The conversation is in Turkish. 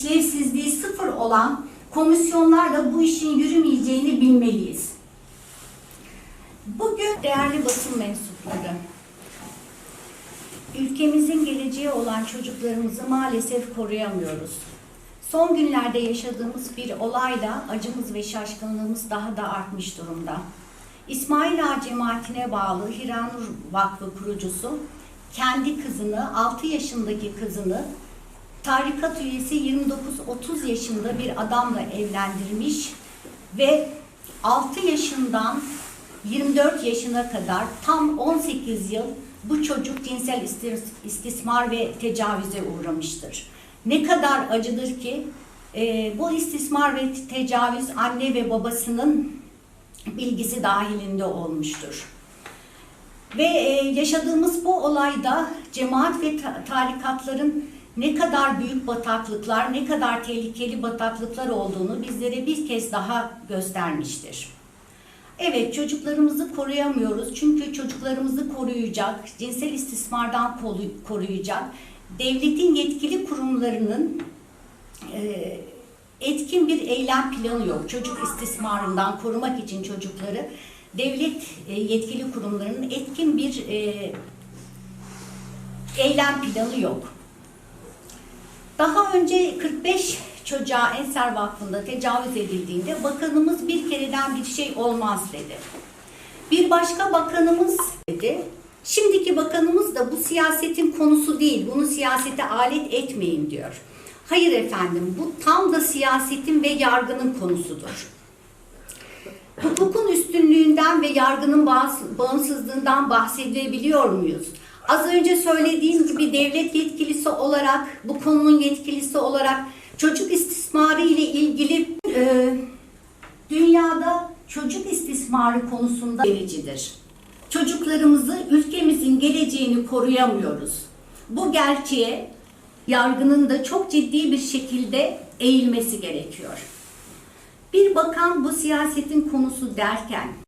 işlevsizliği sıfır olan komisyonlarla bu işin yürümeyeceğini bilmeliyiz. Bugün değerli basın mensupları, ülkemizin geleceği olan çocuklarımızı maalesef koruyamıyoruz. Son günlerde yaşadığımız bir olayla acımız ve şaşkınlığımız daha da artmış durumda. İsmail Ağa cemaatine bağlı Hiranur Vakfı kurucusu kendi kızını, 6 yaşındaki kızını tarikat üyesi 29-30 yaşında bir adamla evlendirmiş ve 6 yaşından 24 yaşına kadar tam 18 yıl bu çocuk cinsel istis- istismar ve tecavüze uğramıştır. Ne kadar acıdır ki e, bu istismar ve tecavüz anne ve babasının bilgisi dahilinde olmuştur. Ve e, yaşadığımız bu olayda cemaat ve ta- tarikatların ne kadar büyük bataklıklar, ne kadar tehlikeli bataklıklar olduğunu bizlere bir kez daha göstermiştir. Evet çocuklarımızı koruyamıyoruz çünkü çocuklarımızı koruyacak, cinsel istismardan koruyacak devletin yetkili kurumlarının e, etkin bir eylem planı yok. Çocuk istismarından korumak için çocukları devlet e, yetkili kurumlarının etkin bir e, eylem planı yok. Daha önce 45 çocuğa Ensar Vakfı'nda tecavüz edildiğinde bakanımız bir kereden bir şey olmaz dedi. Bir başka bakanımız dedi. Şimdiki bakanımız da bu siyasetin konusu değil, bunu siyasete alet etmeyin diyor. Hayır efendim, bu tam da siyasetin ve yargının konusudur. Hukukun ve yargının bağımsızlığından bahsedebiliyor muyuz? Az önce söylediğim gibi devlet yetkilisi olarak, bu konunun yetkilisi olarak çocuk istismarı ile ilgili e, dünyada çocuk istismarı konusunda vericidir. Çocuklarımızı, ülkemizin geleceğini koruyamıyoruz. Bu gerçeğe yargının da çok ciddi bir şekilde eğilmesi gerekiyor. Bir bakan bu siyasetin konusu derken